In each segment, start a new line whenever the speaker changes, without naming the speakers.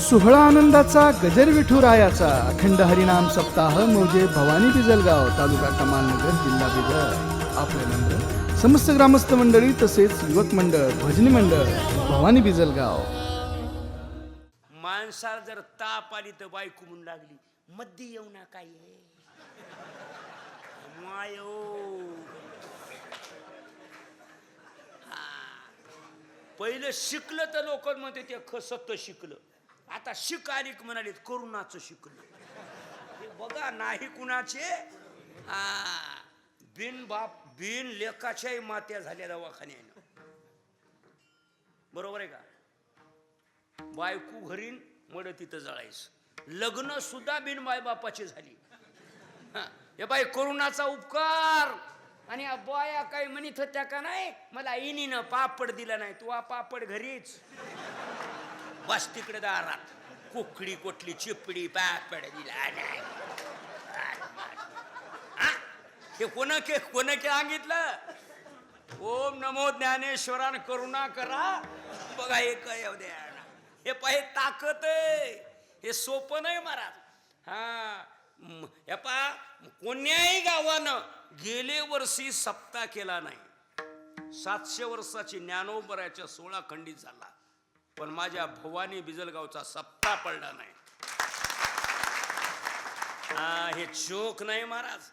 सोहळा आनंदाचा गजर विठुरायाचा अखंड हरिनाम सप्ताह मौजे भवानी बिजलगाव तालुका कमालनगर जिल्हा बिजल आपले नंबर समस्त ग्रामस्थ मंडळी तसेच युवक मंडळ भजनी मंडळ भवानी बिजलगाव.
माणसाला जर ताप आली तर बायको म्हणून लागली मध्ये येऊ ना काय मायो पहिलं शिकलं तर लोक म्हणते ते खसत शिकलं. आता शिक आली म्हणाले करुणाचं शिकलं हे बघा नाही कुणाचे? हा. बिन बाप बिन लेखाच्याही मात्या झाल्या दवाखान्यानं. बरोबर आहे का? बायको घरीन मड तिथं जळायचं. लग्न सुद्धा बिन मायबापाची झाली. हे. बाई करुणाचा उपकार. आणि बाया काही म्हणित होत्या का नाही? मला इनीनं पापड दिला नाही तू हा पापड घरीच. बस तिकडे दारात. कुकडी कोटली चिपडी पापड दिला. हे कोण के कोण के सांगितलं? ओम नमो ज्ञानेश्वरान करुणा करा. बघा हे काय द्या. हे पाहे ताकद आहे. हे सोपं नाही महाराज. हा. म, हे पहा कोण्याही गावानं गेले वर्षी सप्ताह केला नाही. सातशे वर्षाची ज्ञानोबराच्या सोळा खंडित झाला. पण माझ्या भवानी बिजलगावचा सप्ता पडला नाही. हा हे चोख नाही महाराज.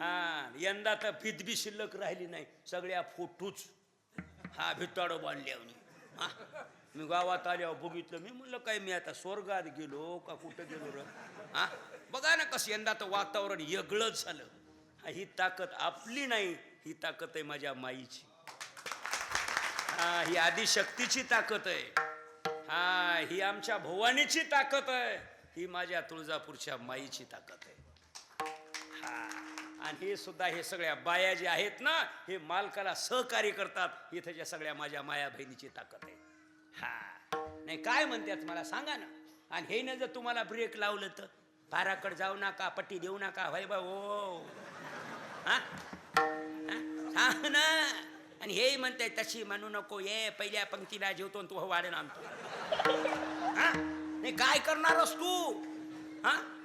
हा यंदा तर फितबी शिल्लक राहिली नाही. सगळ्या फोटूच. हा भिताडो बांधले हा मी गावात आल्यावर बघितलं. मी म्हणलं काय मी आता स्वर्गात गेलो का कुठं गेलो र? हा बघा ना कसं यंदा तर वातावरण वेगळंच झालं. हा ही ताकद आपली नाही. ही ताकद आहे माझ्या माईची. हा ही आदिशक्तीची ताकद आहे. हा ही आमच्या भवानीची ताकद आहे. ही माझ्या तुळजापूरच्या माईची ताकद आहे. हा आणि हे सुद्धा हे सगळ्या बाया जे आहेत ना हे मालकाला सहकार्य करतात. इथं सगळ्या माझ्या माया बहिणीची ताकद आहे. हा नाही काय म्हणतात मला सांगा ना. आणि हे ना जर तुम्हाला ब्रेक लावलं तर. पाराकड जाऊ नका पट्टी देऊ नका भाई बा ओ हा? हा? सांग ना. आणि हे म्हणते तशी म्हणू नको ये पहिल्या पंक्तीला जेवतो आणि तू हो वाढेन आणतो. हा? नाही काय करणारस तू? हा?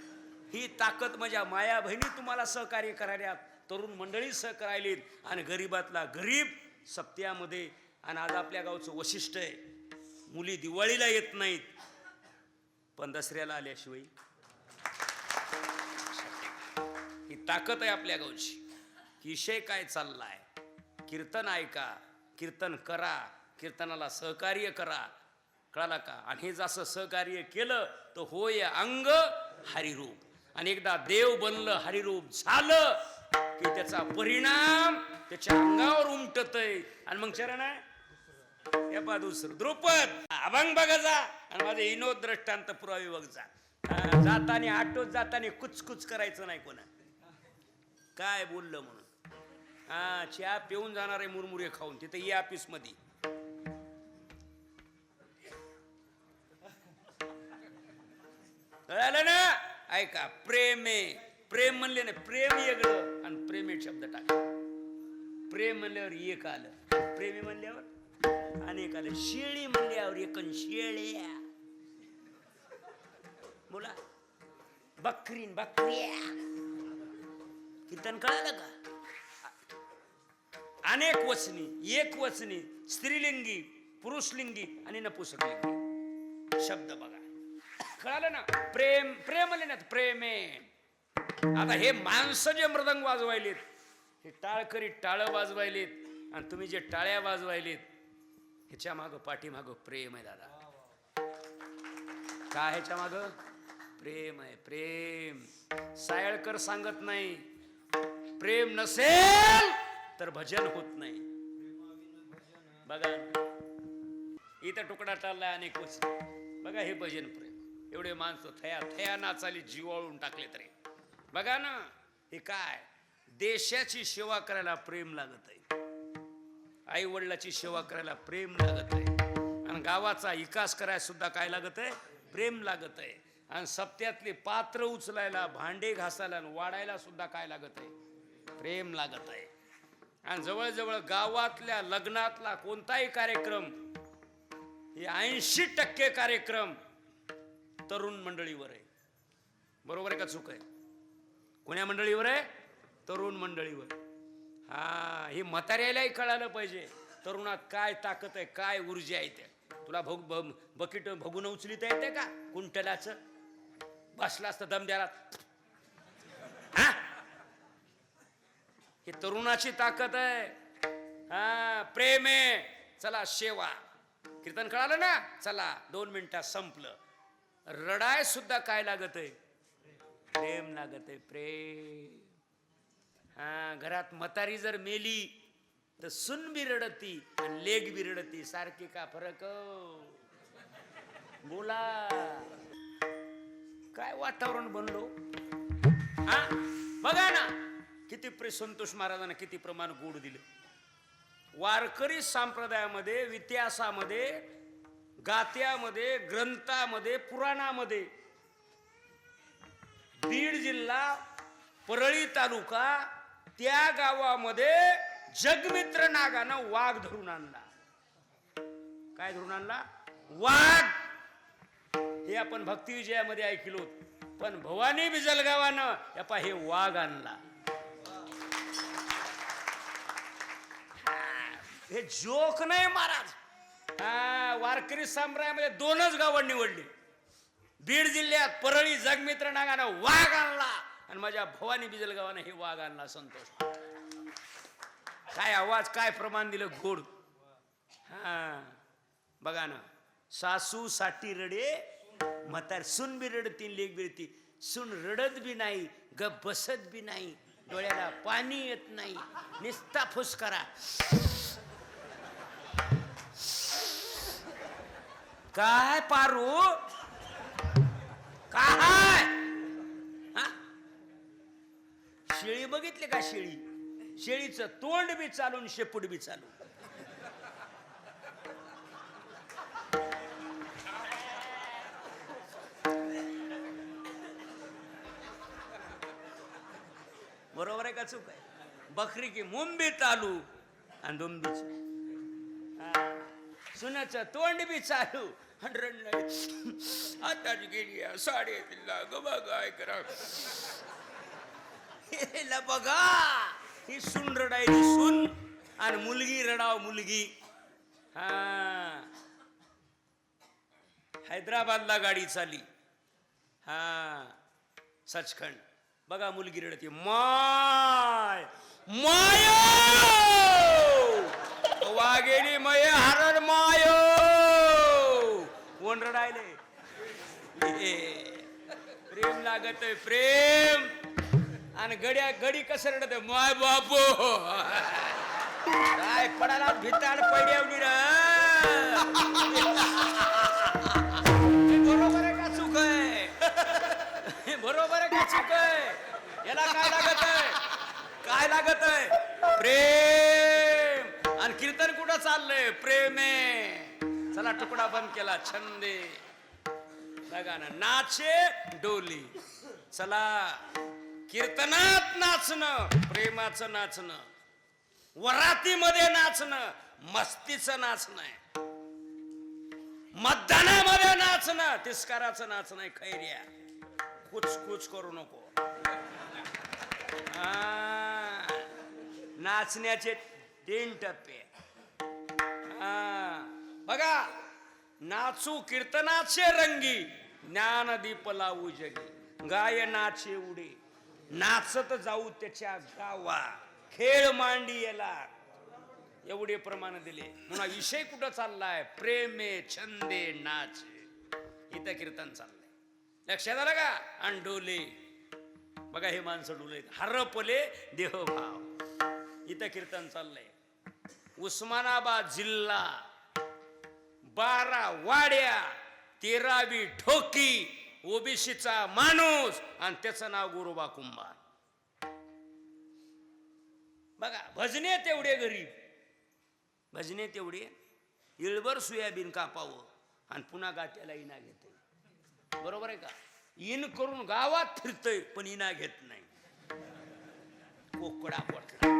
ही ताकद माझ्या माया बहिणी तुम्हाला सहकार्य करायल्यात तरुण मंडळी सहकार्यालीत आणि गरीबातला गरीब सप्त्यामध्ये आणि आज आपल्या गावचं वशिष्ठ आहे. मुली दिवाळीला येत नाहीत. पण दसऱ्याला आल्याशिवाय. ही ताकद आहे आपल्या गावची. विषय काय चाललाय? कीर्तन ऐका कीर्तन करा कीर्तनाला सहकार्य करा. कळाला का? आणि हे जसं सहकार्य केलं तर होय अंग हरिरूप. आणि एकदा देव बनलं हरिरूप झालं की त्याचा परिणाम त्याच्या अंगावर उमटत आणि मग चरण आहे? हे दुसरं. द्रुपद! अभंग बघा जा. आणि माझे इनोद दृष्टांत पुरावे बघ जा. जाताना जातानी आटोत जातानी कुचकुच करायचं नाही कोणा. काय बोललं म्हणून? हा चहा पिऊन जाणारे मुरमुरे खाऊन तिथे या ऑफिस कळालं ना? ऐका प्रेम आहे प्रेम म्हणले ना प्रेम येगळं आणि प्रेमे एक शब्द टाक. प्रेम म्हणल्यावर एक आलं. प्रेमी म्हणल्यावर अनेक आलं. शेळी म्हणल्यावर एकन शेळ्या. बोला. बकरीन बकऱ्या. कीर्तन कळालं का? अनेक वचनी एक वचनी स्त्रीलिंगी पुरुषलिंगी आणि नपुसकलिंगी. शब्द बघा. कळालं ना प्रेम प्रेम आले ना प्रेम. आहे आता हे माणसं जे मृदंग वाजवायलेत हे टाळकरी टाळं वाजवायलेत आणि तुम्ही जे टाळ्या वाजवायलेत ह्याच्या माग पाठीमाग प्रेम आहे दादा. काय ह्याच्या माग? प्रेम आहे प्रेम. सायळकर सांगत नाही प्रेम नसेल तर भजन होत नाही. बघा. इथं तुकडा टाळला अनेक वर्ष. बघा हे भजन प्रेम. एवढे माणसं थया थया नाचाली जीवाळून टाकले तरी. बघा ना हे काय? देशाची सेवा करायला प्रेम लागत आहे. आई वडिलाची सेवा करायला प्रेम लागत आहे. आणि गावाचा विकास करायला सुद्धा काय लागत आहे? प्रेम लागत आहे. आणि सप्त्यातले पात्र उचलायला भांडे घासायला आणि वाढायला सुद्धा काय लागत आहे? प्रेम लागत आहे. आणि जवळजवळ गावातल्या लग्नातला कोणताही कार्यक्रम हे ऐंशी टक्के कार्यक्रम तरुण मंडळीवर आहे. बरोबर आहे का चूक आहे? कोण्या मंडळीवर आहे? तरुण मंडळीवर. हा हे म्हाताऱ्यालाही कळालं पाहिजे तरुणात काय ताकद आहे काय ऊर्जा आहे ते तुला भग ब- बकेट भगून उचलीत येते का? कुंटलाचं. बसला असतं दम द्याला हा? हे तरुणाची ताकद आहे. हा प्रेम आहे. चला शेवा. कीर्तन कळालं ना? चला दोन मिनिटात संपलं. रडाय सुद्धा काय लागत आहे प्रेम लागत आहे प्रेम. हा घरात मतारी जर मेली तर सुन बी रडती आणि लेग बी रडती. सारखी का फरक? हो. बोला. काय वातावरण बनलो? हा? बघा ना किती प्रे संतोष महाराजांना किती प्रमाण गोड दिलं. वारकरी संप्रदायामध्ये इतिहासामध्ये गात्यामध्ये ग्रंथामध्ये पुराणामध्ये. बीड जिल्हा परळी तालुका त्या गावामध्ये जगमित्र नागानं वाघ धरून आणला. काय धरून आणला? वाघ! हे आपण भक्तिविजयामध्ये ऐकलो. पण भवानी बिजलगावानं यापा हे वाघ आणला. हे जोक नाही महाराज. हा वारकरी संप्रदायामध्ये दोनच गावं निवडली. बीड जिल्ह्यात परळी जगमित्र नागानं वाघ आणला आणि माझ्या भवानी बिजल गावानं हे वाघ आणला संतोष. काय आवाज काय प्रमाण दिलं गोड. हा बघा ना. सासू साठी रडे म्हातार सुन बी रडती लेख बिरती सुन रडत बी नाही ग बसत बी नाही. डोळ्याला पाणी येत नाही. निस्ता फुसकारा. काय पारू? काय? शेळी बघितली का शेळी? शेळीचं तोंड बी चालून शेपूट बी चालू बरोबर आहे का चूक आहे? बकरी की मुंबी चालू आणि दुंबीची. सुनाचं तोंड बी चालू. आणि आताच गेली साडे तिला ग बघा करा. हेला बघा ही सून रडायची सून आणि मुलगी रडाव मुलगी. हा. हैदराबादला गाडी चाली हा. सचखंड. बघा मुलगी रडते. माय माया! वागेली मय हरण माय. कोण रडायले? प्रेम लागत प्रेम. आणि गड्या गडी कसं रडत माय बापू. काय पडाला भिताड पड्यावली रे? बरोबर आहे का चुक आहे? बरोबर आहे का चुक आहे? याला काय लागत आहे काय लागत आहे प्रेम. कीर्तन कुठं चाललंय? प्रेमे. चला तुकडा बंद केला छंदे. बघा ना नाचे डोली. चला कीर्तनात नाचणं प्रेमाचं नाचणं. वरातीमध्ये नाचणं मस्तीचं नाचणं. आहे मतदानामध्ये नाचणं तिस्काराचं नाचणं आहे खैर्या कुच कुच करू नको. नाचण्याचे तीन टप्पे. बघा नाचू कीर्तनाचे रंगी ज्ञानदीप लावू जगी गायनाचे उडे. नाचत जाऊ त्याच्या गावा. खेळ मांडी येला. एवढे प्रमाण दिले. म्हणून विषय कुठं चाललाय? प्रेमे छंदे नाच. इथं कीर्तन चाललंय. लक्षात आलं का? आणि डोले बघा हे माणसं डोले हरपले देहभाव. इथं कीर्तन चाललंय. उस्मानाबाद जिल्हा बारा वाड्या तेरावी ठोकी ओबीसीचा माणूस आणि त्याचं नाव गुरुबा कुंभार. बघा भजने तेवढे गरीब. भजने तेवढे. इळभर सोयाबीन कापावं आणि पुन्हा गात्याला इना घेते बरोबर आहे का? इन करून गावात फिरतय पण इना घेत नाही. कोकडा पटला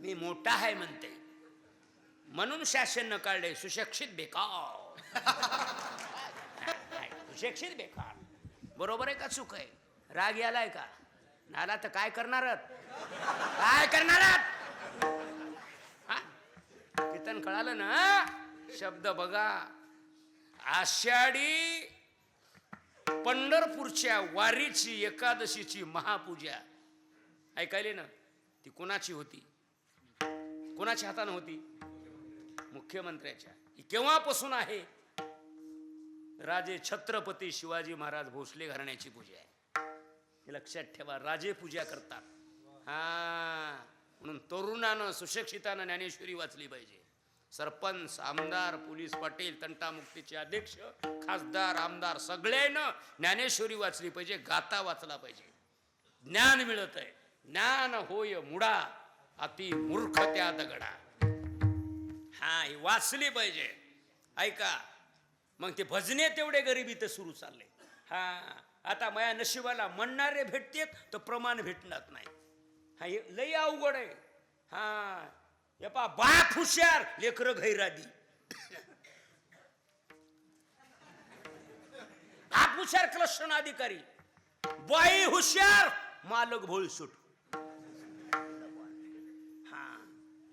मी मोठा आहे म्हणते. म्हणून शासन काढले सुशिक्षित बेकाव सुशिक्षित बेकार. बरोबर आहे का चूक आहे? राग यालाय का? नाला तर काय करणार काय करणार कीर्तन कळालं ना? शब्द बघा. आषाढी पंढरपूरच्या वारीची एकादशीची महापूजा. ऐकायले ना? ती कोणाची होती? कोणाच्या हातानं होती? मुख्यमंत्र्याच्या. ही केव्हापासून आहे? राजे छत्रपती शिवाजी महाराज भोसले घराण्याची पूजा आहे. हे लक्षात ठेवा राजे पूजा करतात. हा म्हणून तरुणानं सुशिक्षितानं ज्ञानेश्वरी वाचली पाहिजे. सरपंच आमदार पोलीस पाटील तंटामुक्तीचे अध्यक्ष खासदार आमदार सगळ्यानं ज्ञानेश्वरी वाचली पाहिजे गाता वाचला पाहिजे. ज्ञान मिळत आहे ज्ञान होय मुडा अति मूर्ख त्या दगडा. हा ही वाचली पाहिजे. ऐका मग ते भजने तेवढे गरिबी तर सुरू चालले. हा आता माया नशिबाला म्हणणारे भेटतेत तर प्रमाण भेटणार नाही. हा हे लई अवघड आहे. हा यपा बाप हुशार लेकर घैरादी. बाप हुशार क्लशन अधिकारी बाई हुशार मालक भोळसूट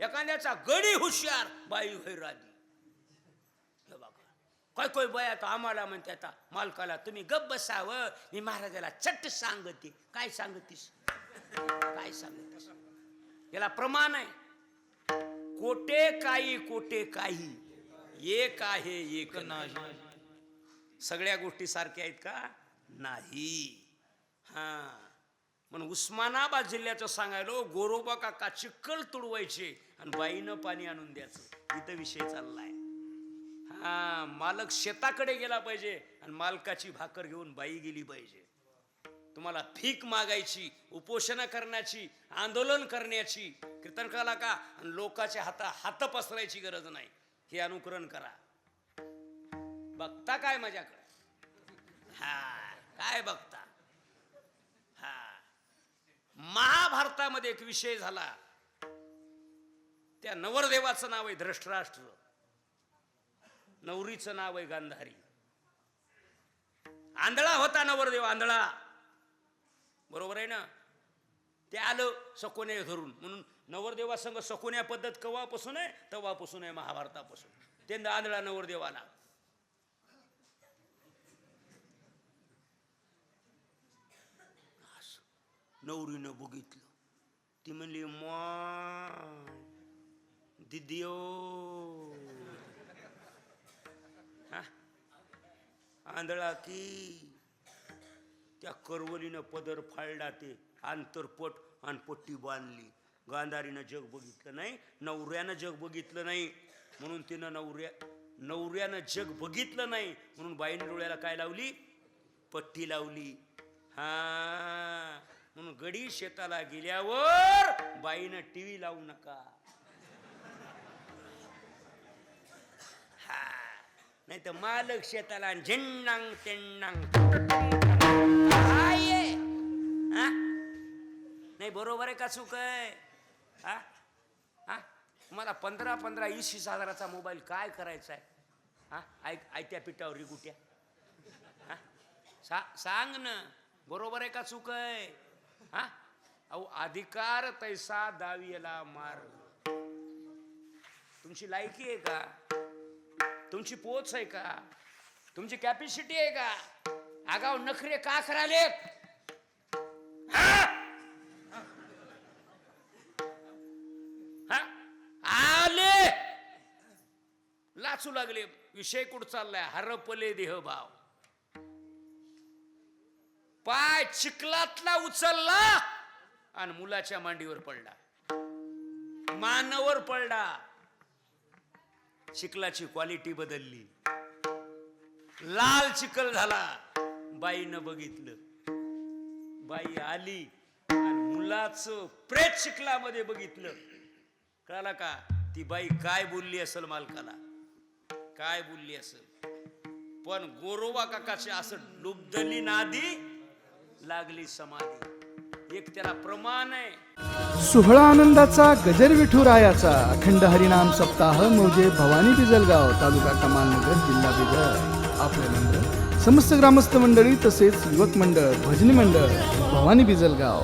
एखाद्याचा गडी हुशार बाई गैरादी हे बघा. काय काय बाय आता आम्हाला म्हणते आता मालकाला तुम्ही गप्प बसावं मी महाराजाला चट्ट सांगते. काय सांगतीस? काय सांगतीस? याला प्रमाण आहे. कोटे काही कोटे काही. एक आहे एक नाही. सगळ्या गोष्टी सारख्या आहेत का? नाही. उस्मानाबाद जिल्ह्याचं सांगायलो गोरोबा काका चिक्कल तुडवायचे आणि बाईनं पाणी आणून द्यायचं. इथं विषय चाललाय. हा मालक शेताकडे गेला पाहिजे आणि मालकाची भाकर घेऊन बाई गेली पाहिजे. तुम्हाला भीक मागायची उपोषण करण्याची आंदोलन करण्याची कीर्तन कला का? आणि लोकांच्या हाता हात पसरायची गरज नाही. हे अनुकरण करा. बघता काय माझ्याकडे? हा काय बघता हा महाभारतामध्ये एक विषय झाला. त्या नवरदेवाचं नाव आहे धृष्टराष्ट्र. नवरीचं नाव आहे गांधारी. आंधळा होता नवरदेव आंधळा. बरोबर आहे ना? ते आलं सकोने धरून म्हणून नवरदेवासंग सकोन्या पद्धत कवापासून आहे? तवापासून आहे महाभारतापासून. ते आंधळा नवरदेव आला. नवरीनं बघितलं. ती म्हणली मा दिदियो हा? आंधळा की त्या करवलीनं पदर फाळला ते आंतरपट आणि पट्टी बांधली. गांधारीनं जग बघितलं नाही नवऱ्यानं जग बघितलं नाही. म्हणून तिनं नवऱ्या नवऱ्यानं जग बघितलं नाही. म्हणून बाईन डोळ्याला काय लावली? पट्टी लावली. हा. म्हणून गडी शेताला गेल्यावर बाईनं टीव्ही लावू नका. हा. नाही तर मालक शेताला झेंडांग तेंडांग. हा? नाही बरोबर आहे का चूक आहे? हा? हा? मला पंधरा पंधरा वीस हजाराचा मोबाईल काय करायचा आहे? हा? ऐक आयत्या पिठावर रिगुट्या. हा? सा सांग ना. बरोबर आहे का चुक आहे? हा? अहो अधिकार तैसा दावियला मार. तुमची लायकी आहे का? तुमची पोच आहे का? तुमची कॅपॅसिटी आहे का? आगाव नखरे का कराले आले! लाचू लागले. विषय कुठ चाललाय? हरपले देह भाव पाय चिखलातला उचलला आणि मुलाच्या मांडीवर पडला. मानवर पडला. चिखलाची क्वालिटी बदलली. लाल चिखल झाला. बाईनं बघितलं. बाई आली आणि मुलाचं प्रेत चिखलामध्ये बघितलं. कळाला का? ती बाई काय बोलली असेल मालकाला? काय बोलली असेल? पण गोरोबा काकाचे असं डुबदली नादी लागली समाधी. एक त्याला प्रमाण आहे.
सोहळा आनंदाचा गजर विठुरायाचा अखंड हरिनाम सप्ताह म्हणजे भवानी बिजलगाव तालुका कमालनगर जिल्हा बिजल आपले मंडळ समस्त ग्रामस्थ मंडळी तसेच युवक मंडळ भजनी मंडळ भवानी बिजलगाव.